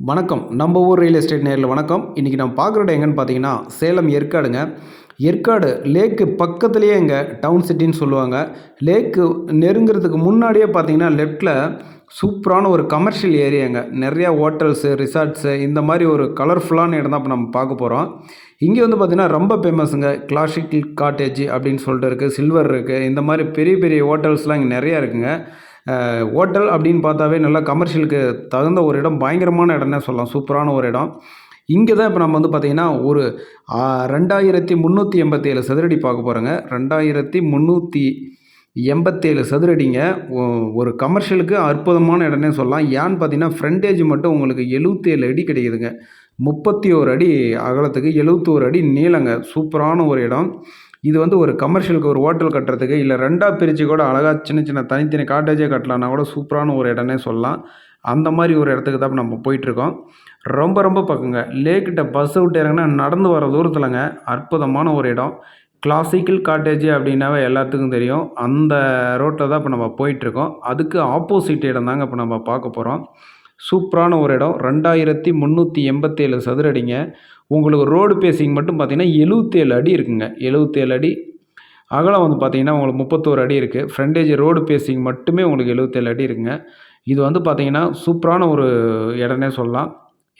வணக்கம். நம்ம ஊர் ரியல் எஸ்டேட் நேரில் வணக்கம். இன்றைக்கி நம்ம பார்க்குற இடம் எங்கன்னு பார்த்தீங்கன்னா சேலம் ஏற்காடுங்க. ஏற்காடு லேக்கு பக்கத்துலேயே இங்கே டவுன் சிட்டின்னு சொல்லுவாங்க. லேக்கு நெருங்கிறதுக்கு முன்னாடியே பார்த்தீங்கன்னா லெஃப்ட்டில் சூப்பரான ஒரு கமர்ஷியல் ஏரியாங்க நிறையா ஹோட்டல்ஸு ரிசார்ட்ஸு இந்த மாதிரி ஒரு கலர்ஃபுல்லான இடம் தான் இப்போ நம்ம பார்க்க போகிறோம் இங்கே வந்து பார்த்திங்கன்னா ரொம்ப ஃபேமஸுங்க கிளாசிக்கல் காட்டேஜ் அப்படின்னு சொல்லிட்டு இருக்குது சில்வர் இருக்குது இந்த மாதிரி பெரிய பெரிய ஹோட்டல்ஸ்லாம் இங்கே நிறையா இருக்குங்க. ஹோட்டல் அப்படின்னு பார்த்தாவே நல்லா கமர்ஷியலுக்கு தகுந்த ஒரு இடம் பயங்கரமான இடம்னே சொல்லலாம். சூப்பரான ஒரு இடம். இங்கே தான் இப்போ நம்ம வந்து பார்த்திங்கன்னா ஒரு ரெண்டாயிரத்தி முந்நூற்றி எண்பத்தேழு சதுரடி பார்க்க போகிறோங்க ரெண்டாயிரத்தி முந்நூற்றி எண்பத்தேழு சதுரடிங்க. ஒரு கமர்ஷியலுக்கு அற்புதமான இடம்னே சொல்லலாம். ஏன்னு பார்த்தீங்கன்னா ஃப்ரண்டேஜ் மட்டும் உங்களுக்கு எழுபத்தேழு அடி கிடைக்குதுங்க. முப்பத்தி ஓரு அடி அகலத்துக்கு எழுபத்தோரு அடி நீளங்க. சூப்பரான ஒரு இடம். இது வந்து ஒரு கமர்ஷியலுக்கு ஒரு ஹோட்டல் கட்டுறதுக்கு இல்லை ரெண்டாக பிரித்து கூட அழகாக சின்ன சின்ன தனித்தனி காட்டேஜே கட்டலான்னா கூட சூப்பரான ஒரு இடம்னே சொல்லலாம். அந்த மாதிரி ஒரு இடத்துக்கு தான் நம்ம போயிட்டுருக்கோம். ரொம்ப ரொம்ப பக்கங்க. லேக்கிட்ட பஸ் விட்டு இறங்கினா நடந்து வர தூரத்தில்ங்க. அற்புதமான ஒரு இடம். கிளாசிக்கல் காட்டேஜ் அப்படின்னாவே எல்லாத்துக்கும் தெரியும். அந்த ரோட்டில் தான் இப்போ நம்ம போயிட்டுருக்கோம். அதுக்கு ஆப்போசிட் இடம் தாங்க இப்போ நம்ம பார்க்க போகிறோம் சூப்பரான ஒரு இடம். ரெண்டாயிரத்தி முந்நூற்றி எண்பத்தேழு சதுரடிங்க. உங்களுக்கு ரோடு பேசிங் மட்டும் பார்த்தீங்கன்னா எழுபத்தேழு அடி இருக்குங்க. எழுபத்தேழு அடி. அகலம் வந்து பார்த்தீங்கன்னா உங்களுக்கு முப்பத்தோரு அடி இருக்குது ஃப்ரண்டேஜ் ரோடு பேசிங் மட்டுமே உங்களுக்கு எழுபத்தேழு அடி இருக்குங்க. இது வந்து பார்த்திங்கன்னா சூப்பரான ஒரு இடம்னே சொல்லலாம்.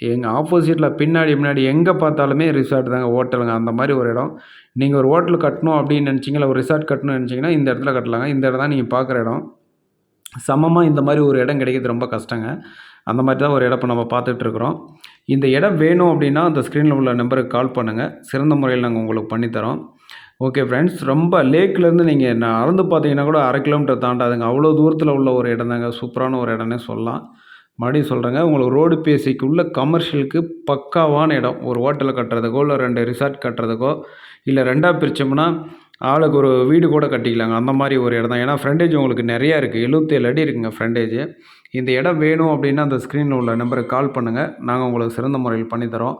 எங்கள் ஆப்போசிட்டில் பின்னாடி முன்னாடி எங்கே பார்த்தாலுமே ரிசார்ட் தாங்க ஹோட்டலுங்க அந்த மாதிரி ஒரு இடம். நீங்கள் ஒரு ஹோட்டல் கட்டணும் அப்படின்னு நினச்சிங்களா ஒரு ரிசார்ட் கட்டணும்னு நினச்சிங்கன்னா இந்த இடத்துல கட்டலாங்க. இந்த இடம் தான் நீங்கள் பார்க்குற இடம். சமமாக இந்த மாதிரி ஒரு இடம் கிடைக்கிறது ரொம்ப கஷ்டங்க. அந்த மாதிரி தான் ஒரு இடம் இப்போ நம்ம பார்த்துட்ருக்குறோம் இந்த இடம் வேணும் அப்படின்னா அந்த ஸ்க்ரீனில் உள்ள நம்பருக்கு கால் பண்ணுங்கள் சிறந்த முறையில் நாங்கள் உங்களுக்கு பண்ணித்தரோம் ஓகே ஃப்ரெண்ட்ஸ் ரொம்ப லேக்லேருந்து நீங்கள் நான் அறந்து பார்த்தீங்கன்னா கூட அரை கிலோமீட்டர் தாண்டாதுங்க. அவ்வளோ தூரத்தில் உள்ள ஒரு இடம் தாங்க. சூப்பரான ஒரு இடம்னே சொல்லலாம். மறுபடியும் சொல்கிறேங்க உங்களுக்கு ரோடு பேசிக்கு உள்ள கமர்ஷியலுக்கு பக்காவான இடம். ஒரு ஹோட்டலை கட்டுறதுக்கோ இல்லை ரெண்டு ரிசார்ட் கட்டுறதுக்கோ இல்லை ரெண்டாக பிரித்தோம்னா ஆளுக்கு ஒரு வீடு கூட கட்டிக்கலாங்க. அந்த மாதிரி ஒரு இடம் தான். ஏன்னா ஃப்ரண்டேஜ் உங்களுக்கு நிறையா இருக்குது எழுபத்தேழு அடி இருக்குங்க ஃப்ரண்டேஜ் இந்த இடம் வேணும் அப்படின்னா அந்த ஸ்க்ரீனில் உள்ள நம்பருக்கு கால் பண்ணுங்கள் நாங்கள் உங்களுக்கு சிறந்த முறையில் பண்ணித்தரோம்